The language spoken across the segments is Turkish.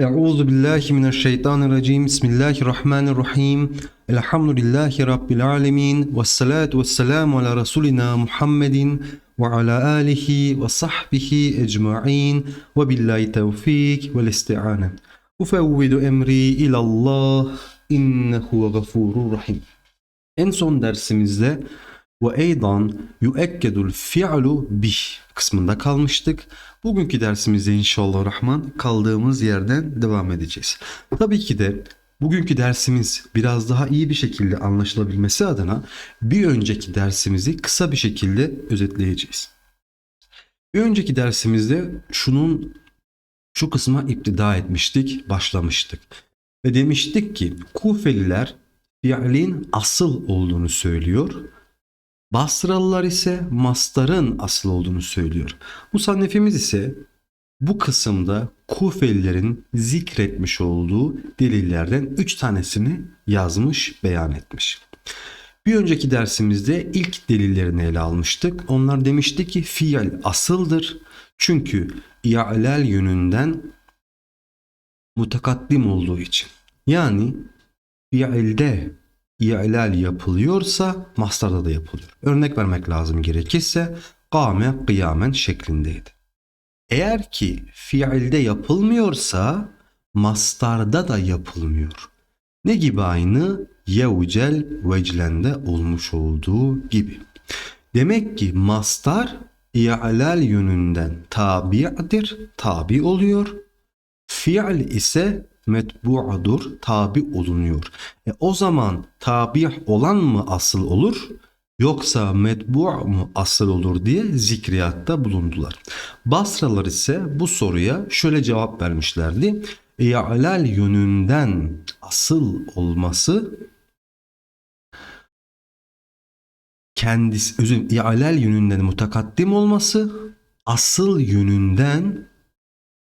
أعوذ بالله من الشيطان الرجيم. بسم الله الرحمن الرحيم. الحمد لله رب العالمين والصلاة والسلام على رسولنا محمد وعلى آله وصحبه أجمعين. وبالله التوفيق والاستعانة. أفوض أمري إلى الله إنه غفور رحيم. En son dersimizde ve eydan yuekkedul fi'lu bih kısmında kalmıştık. Bugünkü dersimizde inşallah rahman kaldığımız yerden devam edeceğiz. Tabii ki de bugünkü dersimiz biraz daha iyi bir şekilde anlaşılabilmesi adına bir önceki dersimizi kısa bir şekilde özetleyeceğiz. Bir önceki dersimizde şunun şu kısma iptida etmiştik, başlamıştık. Ve demiştik ki Kufeliler fiilin asıl olduğunu söylüyor. Basralılar ise mastarın asıl olduğunu söylüyor. Musannefimiz ise bu kısımda Kufelilerin zikretmiş olduğu delillerden üç tanesini yazmış, beyan etmiş. Bir önceki dersimizde ilk delillerini ele almıştık. Onlar demişti ki fiil asıldır. Çünkü i'lal yönünden mutakaddim olduğu için. Yani fiilde i'lal yapılıyorsa mastarda da yapılıyor. Örnek vermek lazım gerekirse kâme kıyamen şeklindeydi. Eğer ki fiilde yapılmıyorsa mastarda da yapılmıyor. Ne gibi aynı? Yevcel veclende olmuş olduğu gibi. Demek ki mastar i'lal yönünden tabi'dir, tabi oluyor. Fiil ise metbu'dur, tabi olunuyor. E o zaman tabi olan mı asıl olur yoksa metbu' mu asıl olur diye zikriyatta bulundular. Basralar ise bu soruya şöyle cevap vermişlerdi. İ'lal yönünden asıl olması kendisi özür i'lal yönünden mutakaddim olması asıl yönünden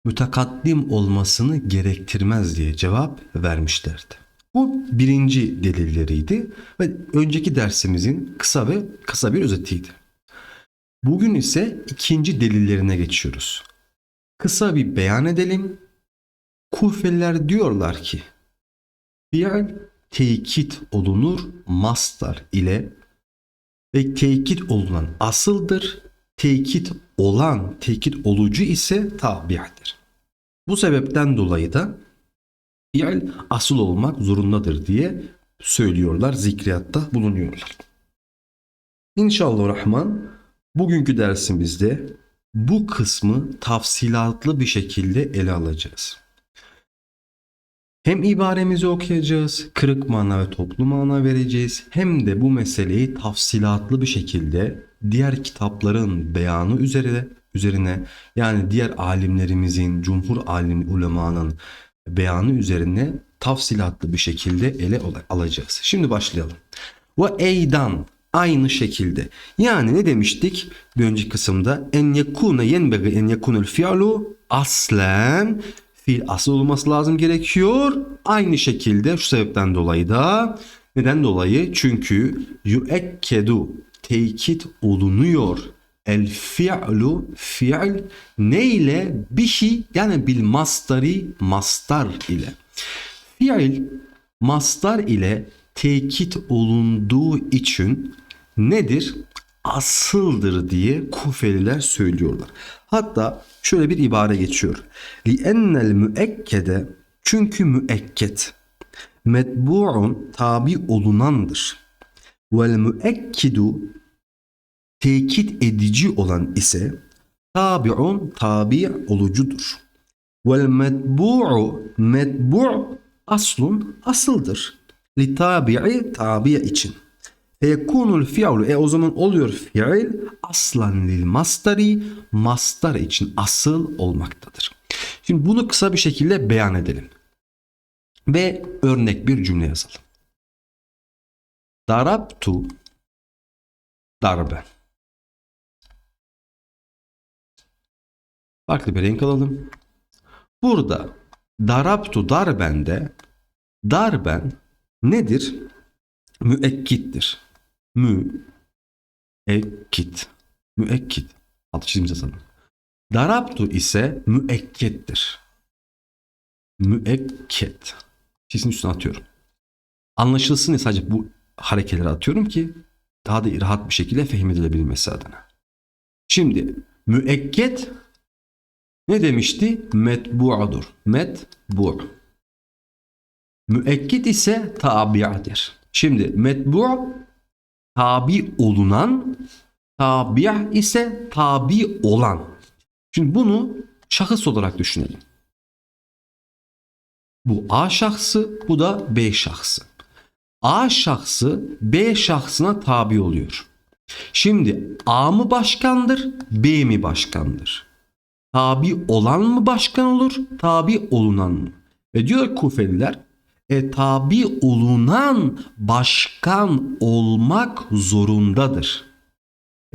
mütekaddim olmasını gerektirmez diye cevap vermişlerdi. Bu birinci delilleriydi ve önceki dersimizin kısa ve kısa bir özetiydi. Bugün ise ikinci delillerine geçiyoruz. Kısa bir beyan edelim. Kufeliler diyorlar ki fiil tekit olunur mastar ile ve tekit olunan asıldır tekit olan, tekit olucu ise tabi'dir. Bu sebepten dolayı da fiil asıl olmak zorundadır diye söylüyorlar, zikriyatta bulunuyorlar. İnşallah Rahman bugünkü dersimizde bu kısmı tafsilatlı bir şekilde ele alacağız. Hem ibaremizi okuyacağız, kırık mana ve toplu mana vereceğiz. Hem de bu meseleyi tafsilatlı bir şekilde diğer kitapların beyanı üzerine üzerine yani diğer alimlerimizin, cumhur alim ulemanın beyanı üzerine tafsilatlı bir şekilde ele alacağız. Şimdi başlayalım. Ve eydan aynı şekilde. Yani ne demiştik bir önceki kısımda? En yekune yenbegi en yekunel fi'lu aslen fiil asıl olması lazım gerekiyor. Aynı şekilde şu sebepten dolayı da neden dolayı? Çünkü yuekkedu tekit olunuyor. El fi'lu fi'l ne ile? Bihi yani bil mastari mastar ile. Fi'l mastar ile tekit olunduğu için nedir? Asıldır diye Kufeliler söylüyorlar. Hatta şöyle bir ibare geçiyor. Ennel müekkede çünkü müekket metbu'un tabi olunandır. Vel müekkidu tekit edici olan ise tabi'un tabi olucudur. Vel metbu'u metbu' aslun asıldır. Li tabi'i tabi için. Feyekunul fi'lu e o zaman oluyor fiil aslan lil mastari mastar için asıl olmaktadır. Şimdi bunu kısa bir şekilde beyan edelim. Ve örnek bir cümle yazalım. Darabtu darbe. Farklı bir renk alalım. Burada darabtu darbende darben nedir? Müekkittir. Müekkit. Müekkit. Altı çizim yazalım. Darabtu ise müekkettir. müekket. Çizginin üstüne atıyorum. Anlaşılsın diye sadece bu hareketleri atıyorum ki daha da rahat bir şekilde fehmedilebilmesi adına. Şimdi müekket ne demişti? Metbu'dur. Metbu. Müekkit ise tabi'adır. Şimdi metbu tabi olunan, tabi' ise tabi olan. Şimdi bunu şahıs olarak düşünelim. Bu A şahsı, bu da B şahsı. A şahsı B şahsına tabi oluyor. Şimdi A mı başkandır, B mi başkandır? Tabi olan mı başkan olur, tabi olunan mı? Ve diyor Kufeliler, e, tabi olunan başkan olmak zorundadır.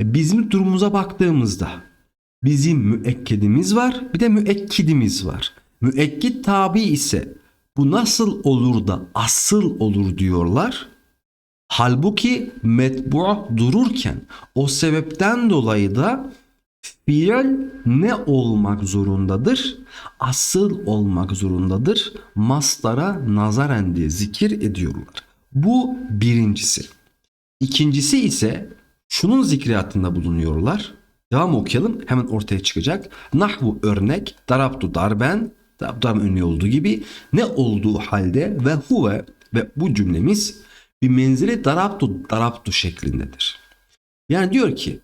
E, bizim durumumuza baktığımızda bizim müekkedimiz var, bir de müekkidimiz var. Müekkid tabi ise bu nasıl olur da asıl olur diyorlar. Halbuki metbu dururken o sebepten dolayı da fiil ne olmak zorundadır? Asıl olmak zorundadır. Mastara nazaren diye zikir ediyorlar. Bu birincisi. İkincisi ise şunun zikriyatında bulunuyorlar. Devam okuyalım hemen ortaya çıkacak. Nahvu örnek darabtu darben darben ünlü olduğu gibi ne olduğu halde ve huve ve bu cümlemiz bir menzili darabtu darabtu şeklindedir. Yani diyor ki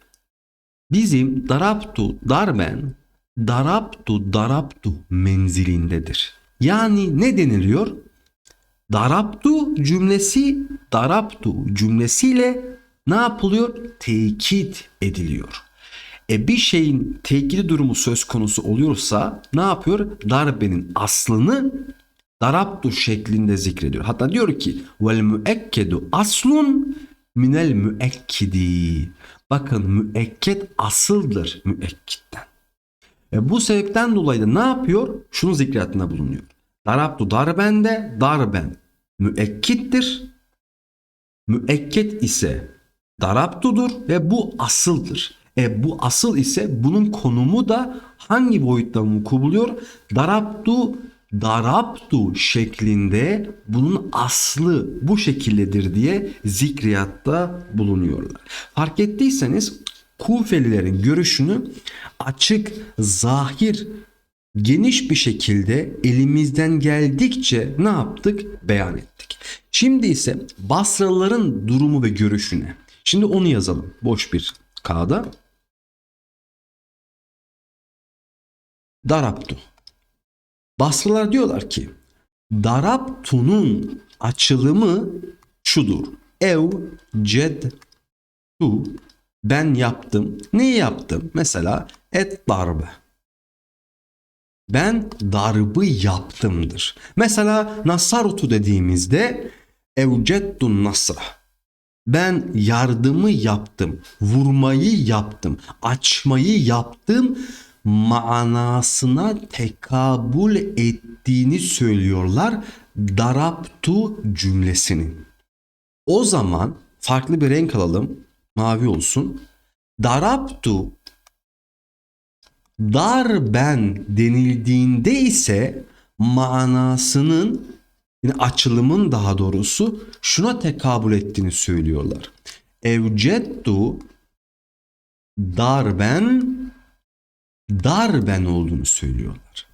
bizim darabtu darben darabtu darabtu menzilindedir. Yani ne deniliyor? Darabtu cümlesi darabtu cümlesiyle ne yapılıyor? Tekit ediliyor. E bir şeyin tekidi durumu söz konusu oluyorsa ne yapıyor? Darbenin aslını darabtu şeklinde zikrediyor. Hatta diyor ki vel müekkedu aslun minel müekkidi. Bakın müekket asıldır müekkitten. E bu sebepten dolayı da ne yapıyor? Şunun zikriyatında bulunuyor. Darabtu darbende darben müekkittir. Müekket ise darabtudur ve bu asıldır. E bu asıl ise bunun konumu da hangi boyutta vuku buluyor? Darabtu darabtu şeklinde bunun aslı bu şekildedir diye zikriyatta bulunuyorlar. Fark ettiyseniz Kufelilerin görüşünü açık, zahir, geniş bir şekilde elimizden geldikçe ne yaptık? Beyan ettik. Şimdi ise Basralıların durumu ve görüşüne. Şimdi onu yazalım boş bir kağıda. Darabtu. Basralar diyorlar ki Darabtu'nun açılımı şudur. Ev ced tu ben yaptım. Neyi yaptım? Mesela et darbe. Ben darbı yaptımdır. Mesela nasarutu dediğimizde evcettun nasra. Ben yardımı yaptım, vurmayı yaptım, açmayı yaptım manasına tekabül ettiğini söylüyorlar daraptu cümlesinin. O zaman farklı bir renk alalım. Mavi olsun. Daraptu darben denildiğinde ise manasının yine açılımın daha doğrusu şuna tekabül ettiğini söylüyorlar. Evcettu darben darben olduğunu söylüyorlar.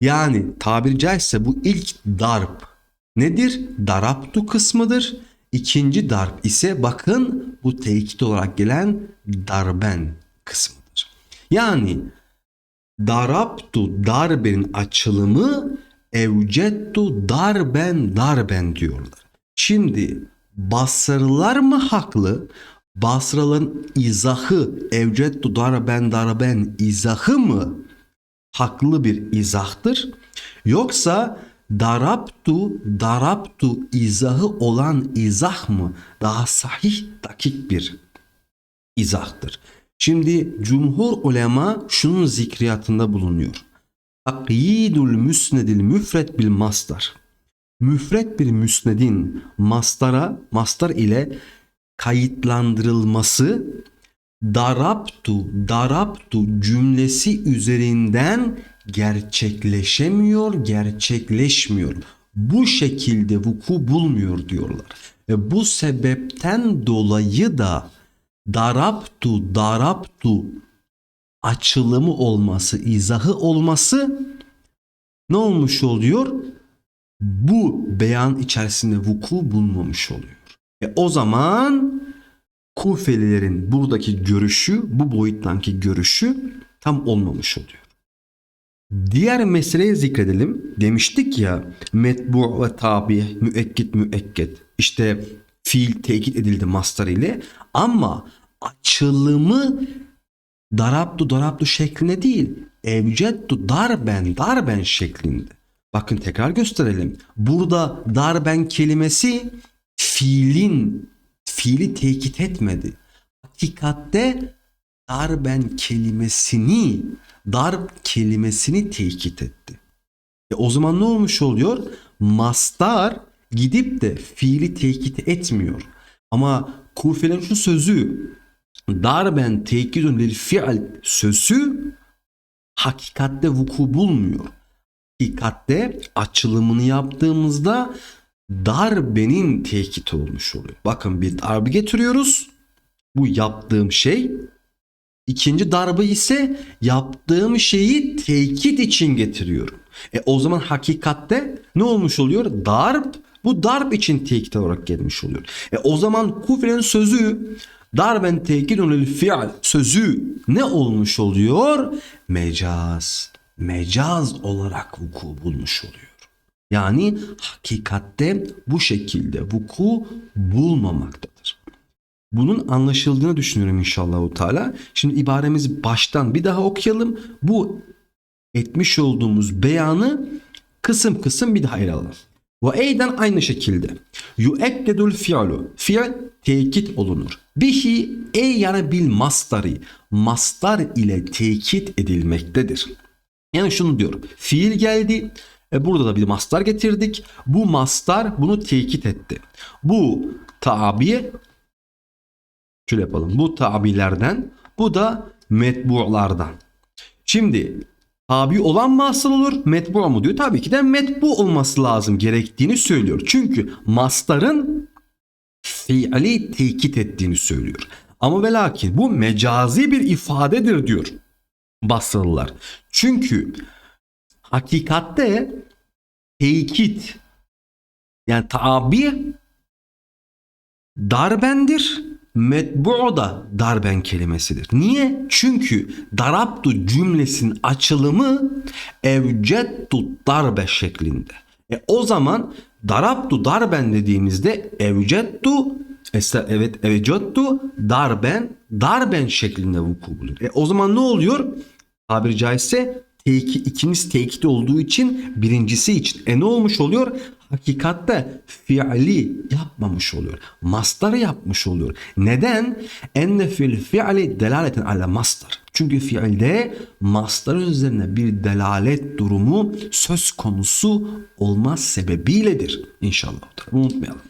Yani tabiri caizse bu ilk darp nedir? Daraptu kısmıdır. İkinci darp ise bakın bu tekit olarak gelen darben kısmıdır. Yani daraptu darbenin açılımı evcettu darben darben diyorlar. Şimdi Basralılar mı haklı? Basralıların izahı evcettu darben darben izahı mı haklı bir izahtır? Yoksa daraptu daraptu izahı olan izah mı daha sahih dakik bir izahtır? Şimdi cumhur ulema şunun zikriyatında bulunuyor. Akyidul müsnedil müfret bil mastar. Müfret bir müsnedin mastara, mastar ile kayıtlandırılması daraptu daraptu cümlesi üzerinden gerçekleşemiyor, gerçekleşmiyor. Bu şekilde vuku bulmuyor diyorlar. Ve bu sebepten dolayı da daraptu daraptu açılımı olması, izahı olması ne olmuş oluyor? Bu beyan içerisinde vuku bulmamış oluyor. E o zaman Kufelilerin buradaki görüşü, bu boyuttaki görüşü tam olmamış oluyor. Diğer meseleyi zikredelim. Demiştik ya metbu ve tabi, müekkit müekket. İşte fiil tekit edildi mastar ile ama açılımı darabdu darabdu şeklinde değil. Evcettu darben darben şeklinde. Bakın tekrar gösterelim. Burada darben kelimesi fiilin fiili tekit etmedi. Hakikatte darben kelimesini darb kelimesini tekit etti. E o zaman ne olmuş oluyor? Mastar gidip de fiili tekit etmiyor. Ama Kufelerin şu sözü darben tekidun lil fi'l sözü hakikatte vuku bulmuyor. Hakikatte açılımını yaptığımızda darbenin tekit olmuş oluyor. Bakın bir darbe getiriyoruz. Bu yaptığım şey. İkinci darbe ise yaptığım şeyi tekit için getiriyorum. E o zaman hakikatte ne olmuş oluyor? Darp bu darp için tekit olarak gelmiş oluyor. E o zaman kufrenin sözü darben tekidun lil fi'l sözü ne olmuş oluyor? Mecaz. Mecaz olarak vuku bulmuş oluyor. Yani hakikatte bu şekilde vuku bulmamaktadır. Bunun anlaşıldığını düşünüyorum inşallah Teala. Şimdi ibaremizi baştan bir daha okuyalım. Bu etmiş olduğumuz beyanı kısım kısım bir daha ele alalım. Ve eyden aynı şekilde. Yuekkedul fi'lu. Fi'l tekit olunur. Bihi ey yani bil mastari. Mastar ile tekit edilmektedir. Yani şunu diyorum. Fiil geldi. E burada da bir mastar getirdik. Bu mastar bunu tekit etti. Bu tabi şöyle yapalım. Bu tabilerden bu da metbu'lardan. Şimdi tabi olan mı olur metbu mu diyor. Tabii ki de metbu olması lazım gerektiğini söylüyor. Çünkü mastarın fiili tekit ettiğini söylüyor. Ama ve lakin bu mecazi bir ifadedir diyor Basralılar. Çünkü hakikatte tekit yani tabi darbendir. Metbu da darben kelimesidir. Niye? Çünkü darabtu cümlesinin açılımı evcettu darbe şeklinde. E o zaman darabtu darben dediğimizde evcettu evet evcettu darben darben şeklinde vuku bulur. E o zaman ne oluyor? Tabiri caizse teki, ikimiz tekit olduğu için birincisi için. E ne olmuş oluyor? Hakikatte fiili yapmamış oluyor. Mastarı yapmış oluyor. Neden? Enne fil fiili delaleten ala mastar. Çünkü fiilde mastar üzerine bir delalet durumu söz konusu olmaz sebebiyledir. İnşallah. Bunu unutmayalım.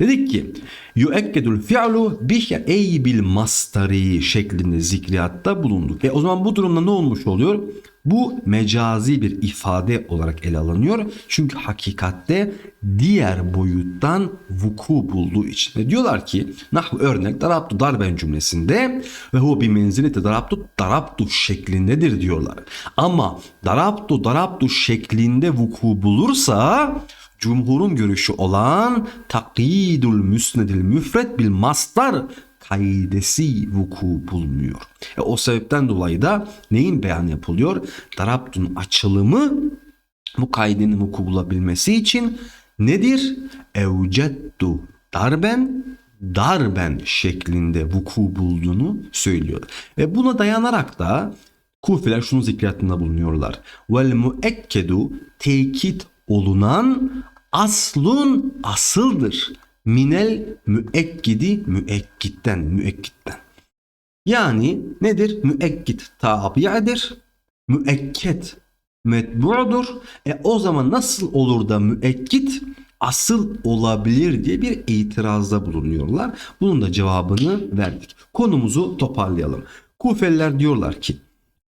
Dedik ki yuekkedul fi'lu bihi ey bil mastari şeklinde zikriyatta bulunduk. E o zaman bu durumda ne olmuş oluyor? Bu mecazi bir ifade olarak ele alınıyor. Çünkü hakikatte diğer boyuttan vuku bulduğu için. Ve diyorlar ki nah örnek darabtu darben cümlesinde ve hu bir menzileti darabtu darabtu şeklindedir diyorlar. Ama darabtu darabtu şeklinde vuku bulursa Cumhurun görüşü olan takidul müsnedil müfret bil mastar kaidesi vuku bulmuyor. E, o sebepten dolayı da neyin beyan yapılıyor? Darabtun açılımı bu kaidenin vuku bulabilmesi için nedir? Evcettu darben darben şeklinde vuku bulduğunu söylüyor. Ve buna dayanarak da Kufiler şunu zikriyatında bulunuyorlar. Vel muekkedu tekit olunan aslun asıldır. Minel müekkidi müekkitten müekkitten. Yani nedir? Müekkit tabi'dir. Müekket metbu'dur. E o zaman nasıl olur da müekkit asıl olabilir diye bir itirazda bulunuyorlar. Bunun da cevabını verdik. Konumuzu toparlayalım. Kufeliler diyorlar ki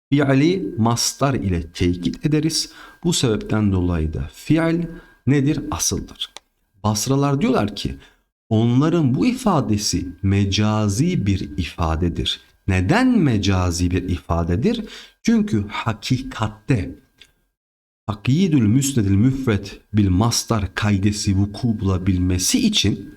Fiili mastar ile tekit ederiz. Bu sebepten dolayı da fiil nedir? Asıldır. Basralar diyorlar ki onların bu ifadesi mecazi bir ifadedir. Neden mecazi bir ifadedir? Çünkü hakikatte akidül müsnedil müfret bil mastar kaydesi vuku bulabilmesi için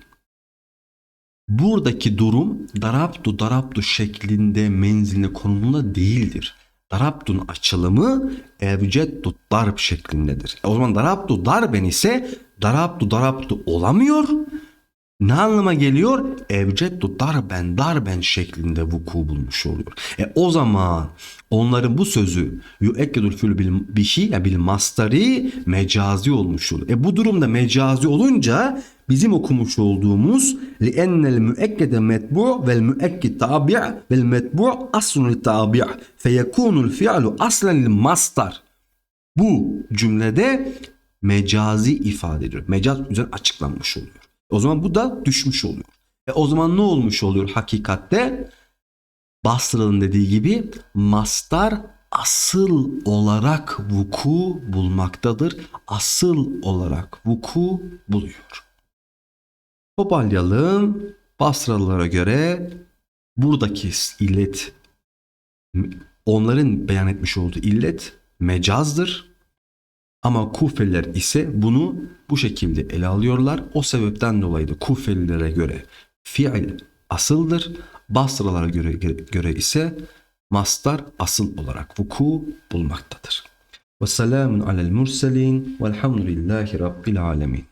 buradaki durum darabtu darabtu şeklinde menziline konumunda değildir. Darabtun açılımı evcettu darb şeklindedir. O zaman darabtu darben ise darabtu darabtu olamıyor. Ne anlama geliyor? Evcettu darben darben şeklinde vuku bulmuş oluyor. E o zaman onların bu sözü yuekkedul fül bil bişi ya bil mastari mecazi olmuş oluyor. E bu durumda mecazi olunca bizim okumuş olduğumuz li ennel müekkede metbu vel müekkid tabi' vel metbu aslun tabi' feyekunul fi'lu aslen lil mastar. Bu cümlede mecazi ifade ediyor. Mecaz üzerine açıklanmış oluyor. O zaman bu da düşmüş oluyor. E o zaman ne olmuş oluyor hakikatte? Basra'nın dediği gibi mastar asıl olarak vuku bulmaktadır. Asıl olarak vuku buluyor. Toparlayalım. Basralılara göre buradaki illet onların beyan etmiş olduğu illet mecazdır. Ama Kufeliler ise bunu bu şekilde ele alıyorlar. O sebepten dolayı da Kufelilere göre fiil asıldır. Basralara göre, göre ise mastar asıl olarak vuku bulmaktadır. Ve selamun alel murselin velhamdülillahi rabbil alemin.